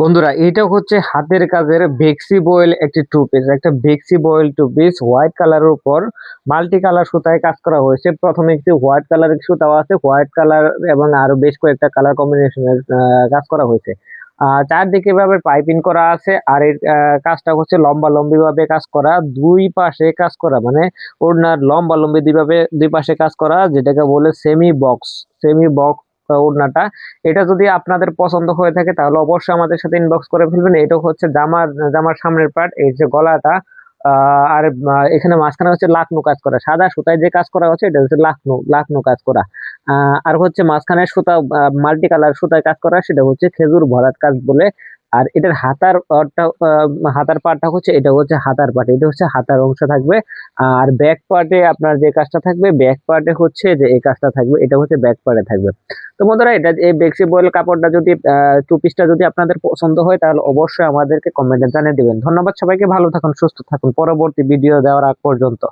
বন্ধুরা এটা হচ্ছে হাতের কাজের বেক্সি বয়েল একটি টু পিস একটা বেক্সি বয়েল টু পিস হোয়াইট কালারের উপর মাল্টি কালার সুতায় কাজ করা হয়েছে। প্রথমে একটি হোয়াইট কালারের সুতাও আছে হোয়াইট কালার এবং আরও বেশ কয়েকটা কালার কম্বিনেশনের কাজ করা হয়েছে। চারদিকে ভাবে পাইপিং করা আছে আর এর কাজটা হচ্ছে লম্বা লম্বি ভাবে কাজ করা। দুই পাশে কাজ করা মানে ওড়নার লম্বা লম্বি দুই দুই পাশে কাজ করা, যেটাকে বলে সেমি বক্স সেমি বক্স ওড়নাটা এটা যদি আপনাদের পছন্দ হয়ে থাকে, তাহলে অবশ্যই আমাদের সাথে ইনবক্স করে ফেলবেন। এটা হচ্ছে জামার জামার সামনের পার্ট এই যে গলাটা আর এখানে মাঝখানে হচ্ছে লাকনো কাজ করা, সাদা সুতায় যে কাজ করা হচ্ছে, এটা হচ্ছে লাকনো লাকনো কাজ করা। আর হচ্ছে মাঝখানে সুতা মাল্টি কালার সুতায় কাজ করা, সেটা হচ্ছে খেজুর ভরাট কাজ বলে আর এটার হাতার হাতার পার্টটা হচ্ছে, এটা হচ্ছে হাতার পার্ট এটা হচ্ছে হাতার অংশ থাকবে। আর ব্যাক পার্টে আপনার যে কাজটা থাকবে ব্যাক পার্টে হচ্ছে যে এই কাজটা থাকবে, এটা হচ্ছে ব্যাক পার্টে থাকবে। তো বন্ধুরা, এটা এই বেক্সি বয়েল কাপড়টা যদি টু পিসটা যদি আপনাদের পছন্দ হয়, তাহলে অবশ্যই আমাদেরকে কমেন্টে জানিয়ে দিবেন। ধন্যবাদ সবাইকে, ভালো থাকুন, সুস্থ থাকুন। পরবর্তী ভিডিও দেওয়ার আগ পর্যন্ত।